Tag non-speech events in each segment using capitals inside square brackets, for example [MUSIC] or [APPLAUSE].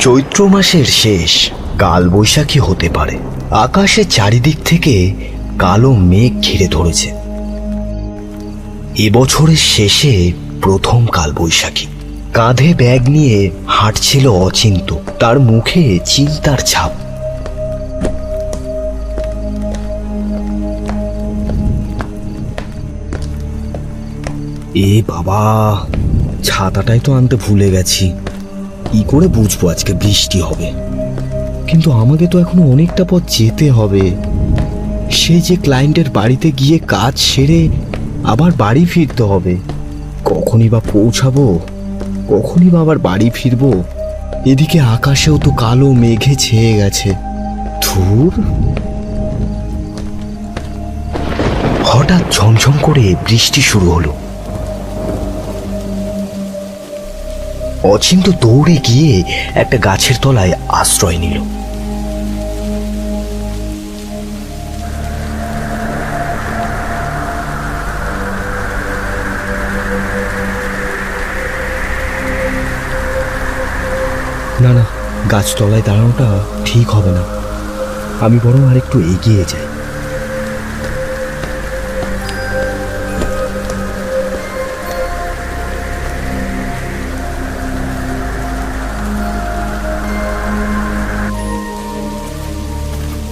চৈত্র মাসের শেষ কাল বৈশাখী হতে পারে। আকাশে চারিদিক থেকে কালো মেঘ ঘিরে ধরেছে। এবছরের শেষে প্রথম কাল বৈশাখী কাঁধে ব্যাগ নিয়ে হাঁটছিল অচিন্ত। তার মুখে চিন্তার ছাপ। এ বাবা, ছাতাটাই তো আনতে ভুলে গেছি। কি করে বুঝব আজকে বৃষ্টি হবে? কিন্তু আমাকে তো এখনও অনেকটা পথ যেতে হবে। সে যে ক্লায়েন্টের বাড়িতে গিয়ে কাজ সেরে আবার বাড়ি ফিরতে হবে। কখনই বা পৌঁছাবো? কখনই বা আবার বাড়ি ফিরবো? এদিকে আকাশেও তো কালো মেঘে ছেয়ে গেছে। ধুর। হঠাৎ ঝমঝম করে বৃষ্টি শুরু হলো। অচিন্ত দৌড়ে গিয়ে একটা গাছের তলায় আশ্রয় নিল। না না গাছতলায় দাঁড়ানোটা ঠিক হবে না। আমি বরং আরেকটু এগিয়ে যাই।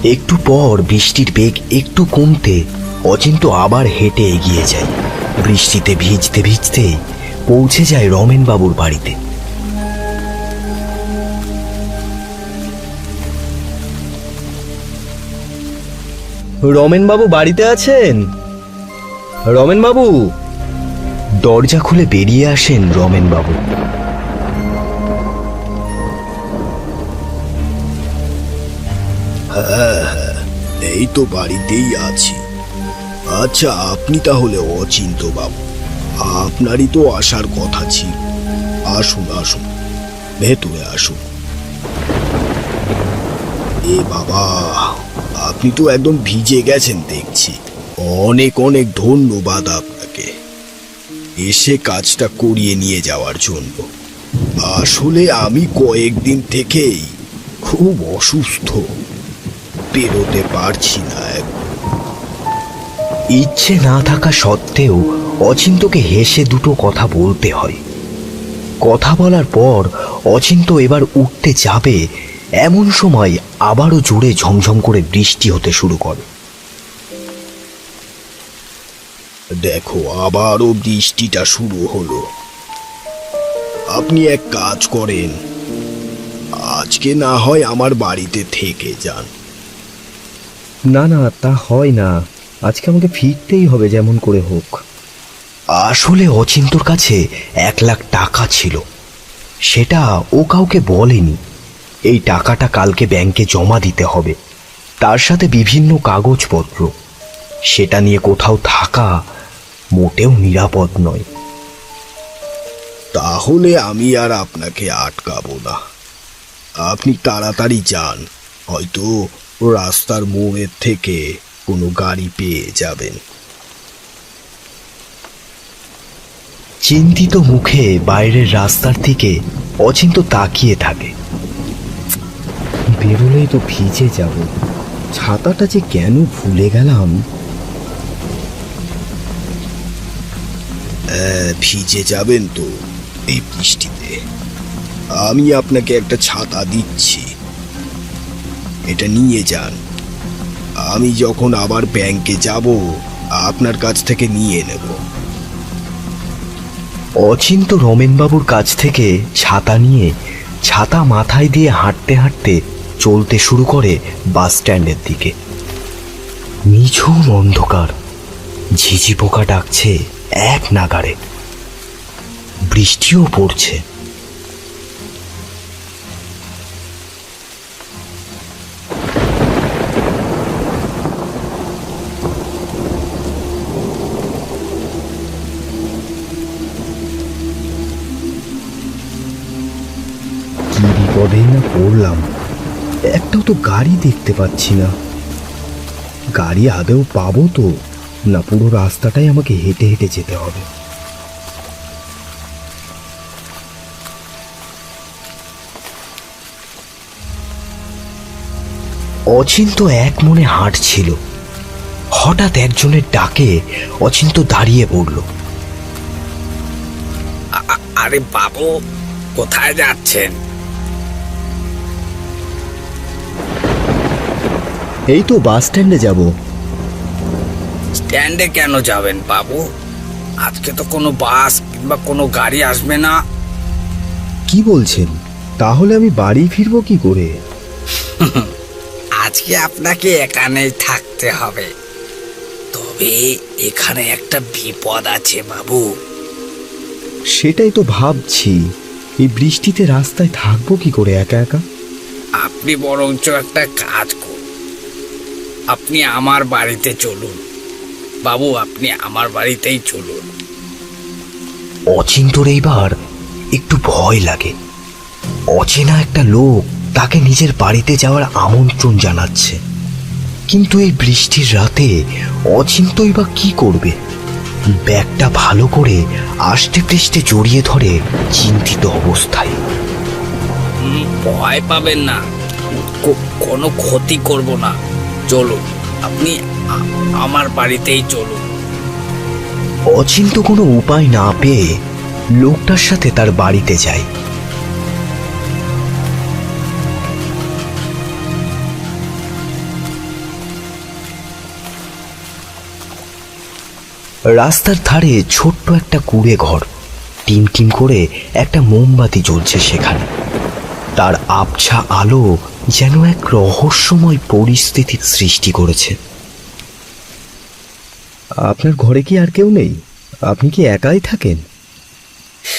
একটু পর বৃষ্টির বেগ একটু কমতে অচিন্ত আবার হেঁটে এগিয়ে যায়। বৃষ্টিতে ভিজতে ভিজতে পৌঁছে যায় রমেন বাবুর বাড়িতে। রমেন বাবু বাড়িতে আছেন? রমেন বাবু দরজা খুলে বেরিয়ে আসেন রমেন বাবু এই তো বাড়িতেই আছি। আচ্ছা আপনি তাহলে অচিন্ত বাবু, আপনারই তো আসার কথা ছিল। আসুন আসুন, ভেতরে আসুন। এ বাবা, আপনি তো একদম ভিজে গেছেন দেখছি। অনেক অনেক ধন্যবাদ আপনাকে। এসে কাজটা করিয়ে নিয়ে যাওয়ার জন্য। আসলে আমি কয়েকদিন থেকেই খুব অসুস্থ। বেরোতে পারছি না। ইচ্ছে না থাকা সত্ত্বেও অচিন্তকে হেসে দুটো কথা বলতে হয়। কথা বলার পর অচিন্ত এবার উঠতে যাবে, এমন সময় আবারও জোরে ঝমঝম করে বৃষ্টি হতে শুরু করে। দেখো, আবারও বৃষ্টিটা শুরু হলো। আপনি এক কাজ করেন, আজকে না হয় আমার বাড়িতে থেকে যান। না না তা হয় না। আজকে আমাকে ফিরতেই হবে যেমন করে হোক। আসলে অচিন্তর কাছে এক লাখ টাকা ছিল। সেটা ও কাউকে বলেনি। এই টাকাটা কালকে ব্যাংকে জমা দিতে হবে। তার সাথে বিভিন্ন কাগজপত্র। সেটা নিয়ে কোথাও থাকা মোটেও নিরাপদ নয়। তাহলে আমি আর আপনাকে আটকাবো না। আপনি তাড়াতাড়ি যান। হয়তো রাস্তার মোড়ের থেকে কোনো গাড়ি পেয়ে যাবেন। চিন্তিত মুখে বাইরের রাস্তার দিকে অচিন্ত তাকিয়ে থাকে। বেরোলেই তো ভিজে যাব। ছাতাটা যে কেন ভুলে গেলাম? ভিজে যাবেন তো এই বৃষ্টিতে। আমি আপনাকে একটা ছাতা দিচ্ছি। এটা নিয়ে যান। আমি যখন আবার ব্যাংকে যাব, আপনার কাছ থেকে নিয়ে নেব। অচিন্ত রমেনবাবুর কাছ থেকে ছাতা নিয়ে ছাতা মাথায় দিয়ে হাঁটতে হাঁটতে চলতে শুরু করে বাস স্ট্যান্ডের দিকে। নিঝুম অন্ধকার। ঝিঝি পোকা ডাকছে এক নাগারে বৃষ্টিও পড়ছে। বিপদেই না পড়লাম। একটাও তো গাড়ি দেখতে পাচ্ছি না। গাড়ি আদেও পাবো তো? না, পুরো রাস্তাটাই আমাকে হেঁটে হেঁটে যেতে হবে। অচিন্ত এক মনে হাঁটছিল। হঠাৎ একজনের ডাকে অচিন্ত দাঁড়িয়ে পড়ল। আরে বাবু, কোথায় যাচ্ছেন? এই তো বাস স্ট্যান্ডে যাব। স্ট্যান্ডে কেন যাবেন বাবু? আজকে তো কোনো বাস কিংবা কোনো গাড়ি আসবে না। কি বলছেন? তাহলে আমি বাড়ি ফিরবো কি করে? আজকে আপনাকে এখানেই থাকতে হবে। তবে এখানে একটা বিপদ আছে বাবু। সেটাই তো ভাবছি। এই বৃষ্টিতে রাস্তায় থাকব কি করে একা একা? আপনি বরঞ্চ একটা কাজ করুন। আপনি আমার বাড়িতে চলুন। বাবু আপনি আমার বাড়িতেই চলুন। অচিন্তর এইবার একটু ভয় লাগে। অচেনা একটা লোক তাকে নিজের বাড়িতে যাওয়ার আমন্ত্রণ জানাচ্ছে। কিন্তু এই বৃষ্টির রাতে অচিন্তই বা কি করবে? ব্যাগটা ভালো করে আষ্টে পৃষ্ঠে জড়িয়ে ধরে চিন্তিত অবস্থায়। ভয় পাবেন না। কোনো ক্ষতি করব না। চলুন আপনি আমার বাড়িতেই চলুন অচিন্ত কোনো উপায় না পেয়ে লোকটার সাথে তার বাড়িতে যায়। রাস্তার ধারে ছোট্ট একটা কুড়ে ঘর টিম টিম করে একটা মোমবাতি জ্বলছে সেখানে। তার আবছা আলো যেন এক রহস্যময় পরিস্থিতির সৃষ্টি করেছে। আপনার ঘরে কি আর কেউ নেই? আপনি কি একাই থাকেন?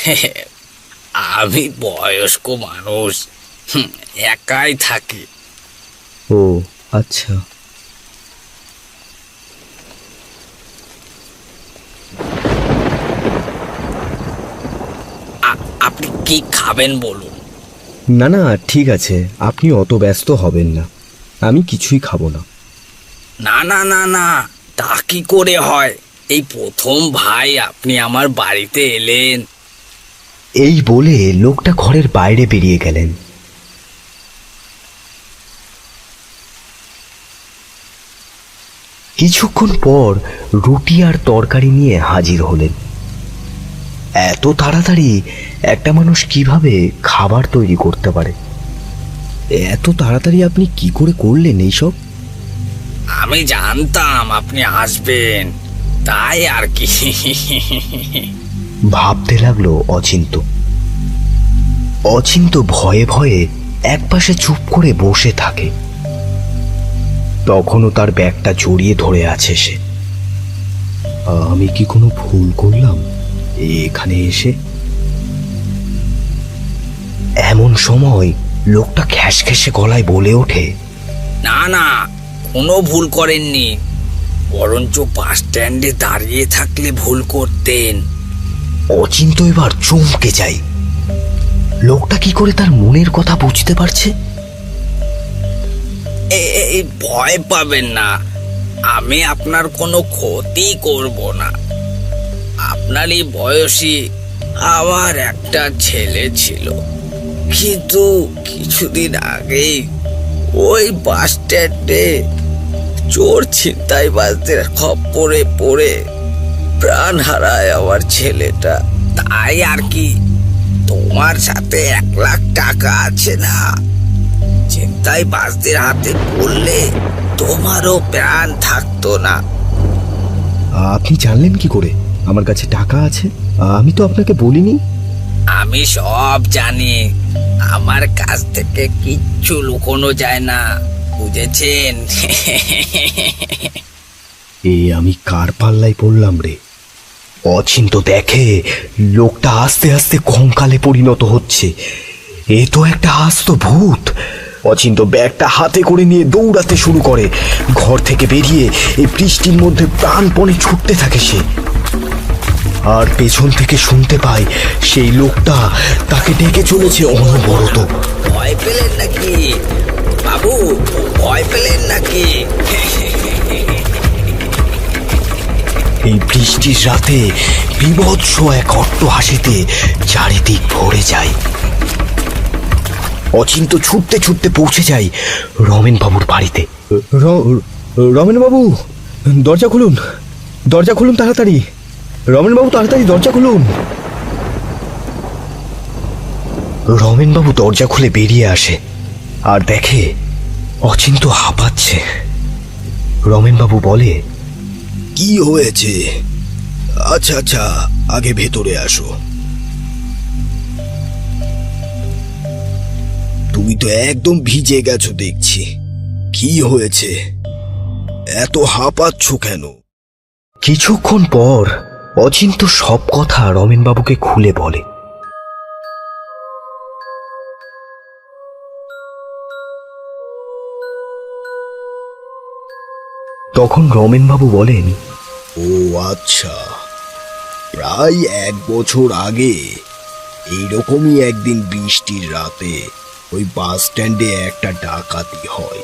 [LAUGHS] আমি বয়স্ক মানুষ। একাই থাকি। ও আচ্ছা। আপনি কি খাবেন বলুন? না না ঠিক আছে। আপনি অত ব্যস্ত হবেন না। আমি কিছুই খাব না। না না না না তা কি করে হয়? এই প্রথম ভাই আপনি আমার বাড়িতে এলেন। এই বলে লোকটা ঘরের বাইরে বেরিয়ে গেলেন। কিছুক্ষণ পর রুটি আর তরকারি নিয়ে হাজির হলেন। এত তাড়াতাড়ি একটা মানুষ কীভাবে খাবার তৈরি করতে পারে? এত তাড়াতাড়ি আপনি কি করে করলেন এইসব? আমি জানতাম আপনি আসবেন তাই আর কি। ভাবতে লাগল অচিন্ত অচিন্ত ভয়ে ভয়ে একপাশে চুপ করে বসে থাকে। তখনও তার ব্যাগটা জড়িয়ে ধরে আছে সে। আমি কি কোনো ভুল করলাম? এখানে এসে এমন সময় লোকটা খ্যাস খ্যাসে গলায় বলে ওঠে না না কোনো ভুল করেননি। বরঞ্চ বাস স্ট্যান্ডে দাঁড়িয়ে থাকলে ভুল করতেন। অচিন্ত এবার চমকে যায়। লোকটা কি করে তার মনের কথা বুঝতে পারছে? এ- ভয় পাবেন না। আমি আপনার কোনো ক্ষতি করব না। আপনারই বয়সী আমার একটা ছেলে ছিল। কিন্তু কিছুদিন আগেই ওই বাস স্ট্যান্ডে চোর ছিনতাই বাজদের খপ্পরে পড়ে প্রাণ হারায় আমার ছেলেটা। তাই আর কি, তোমার সাথে এক লাখ টাকা আছে না? চিন্তায় বাসদের হাতে পড়লে তোমারও প্রাণ থাকতো না। আপনি জানলেন কি করে? আমার কাছে টাকা আছে আমি তো আপনাকে বলিনি। আমি সব জানি আমার কাছ থেকে কিচ্ছু লুকোনো যায় না বুঝেছেন? [LAUGHS] এ আমি কার পাল্লায় পড়লাম রে? অচিন্ত দেখে লোকটা আস্তে আস্তে কঙ্কালে পরিণত হচ্ছে। এ তো একটা আস্ত ভূত। অচিন্ত ব্যাগটা হাতে করে নিয়ে দৌড়াতে শুরু করে। ঘর থেকে বেরিয়ে এই বৃষ্টির মধ্যে প্রাণপণে ছুটতে থাকে সে। আর পেছন থেকে শুনতে পায় সেই লোকটা তাকে ডেকে চলেছে অনবরত। ভয় পেলেন নাকি? বাবু ভয় পেলেন নাকি? এই বৃষ্টির রাতে বিভৎস এক অট্ট হাসিতে চারিদিক ভরে যায়। অচিন্ত ছুটতে ছুটতে পৌঁছে যাই রমেন বাবুর বাড়িতে। রমেন বাবু দরজা খুলুন। দরজা খুলুন তাড়াতাড়ি। রমেন বাবু তাড়াতাড়ি দরজা খুলুন। রমেন বাবু দরজা খুলে বেরিয়ে আসে আর দেখে অচিন্ত হাঁপাচ্ছে। রমেন বাবু বলে কি হয়েছে? আচ্ছা আচ্ছা আগে ভেতরে আসো। তুমি তো একদম ভিজে গেছো দেখছি। কি হয়েছে? এত হাঁপাচ্ছ কেন? কিছুক্ষণ পর অচিন্ত সব কথা রমেনবাবুকে খুলে বলে। তখন রমেনবাবু বলেন, ও আচ্ছা প্রায় এক বছর আগে এইরকমই একদিন বৃষ্টির রাতে ওই বাস স্ট্যান্ডে একটা ডাকাতি হয়।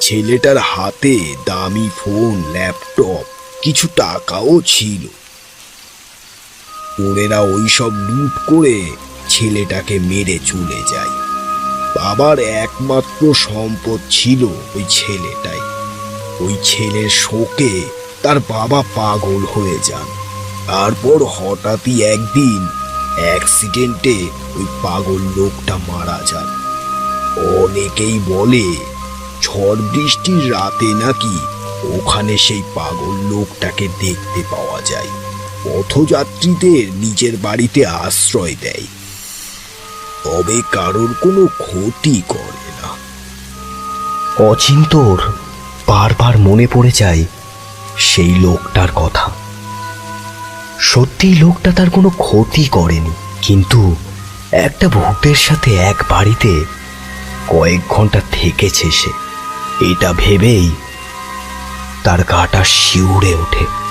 ছেলেটার হাতে দামি ফোন, ল্যাপটপ, কিছু টাকাও ছিল। ওরেরা ওইসব লুট করে ছেলেটাকে মেরে চলে যায়। বাবার একমাত্র সম্পদ ছিল ওই ছেলেটাই। ওই ছেলের শোকে তার বাবা পাগল হয়ে যান। তারপর হঠাৎই একদিন অ্যাক্সিডেন্টে ওই পাগল লোকটা মারা যান। অনেকেই বলে, ঝড় বৃষ্টির রাতে নাকি ওখানে সেই পাগল লোকটাকে দেখতে পাওয়া যায়। পথযাত্রীদের নিজের বাড়িতে আশ্রয় দেয়। তবে কারোর কোনো ক্ষতি করে না। অচিন্তর বারবার মনে পড়ে যায় সেই লোকটার কথা। সত্যি লোকটা তার কোনো ক্ষতি করেনি, কিন্তু একটা ভূতের সাথে এক বাড়িতে কয়েক ঘণ্টা থেকেছে সে। এটা ভেবেই তার গাটা শিউরে ওঠে।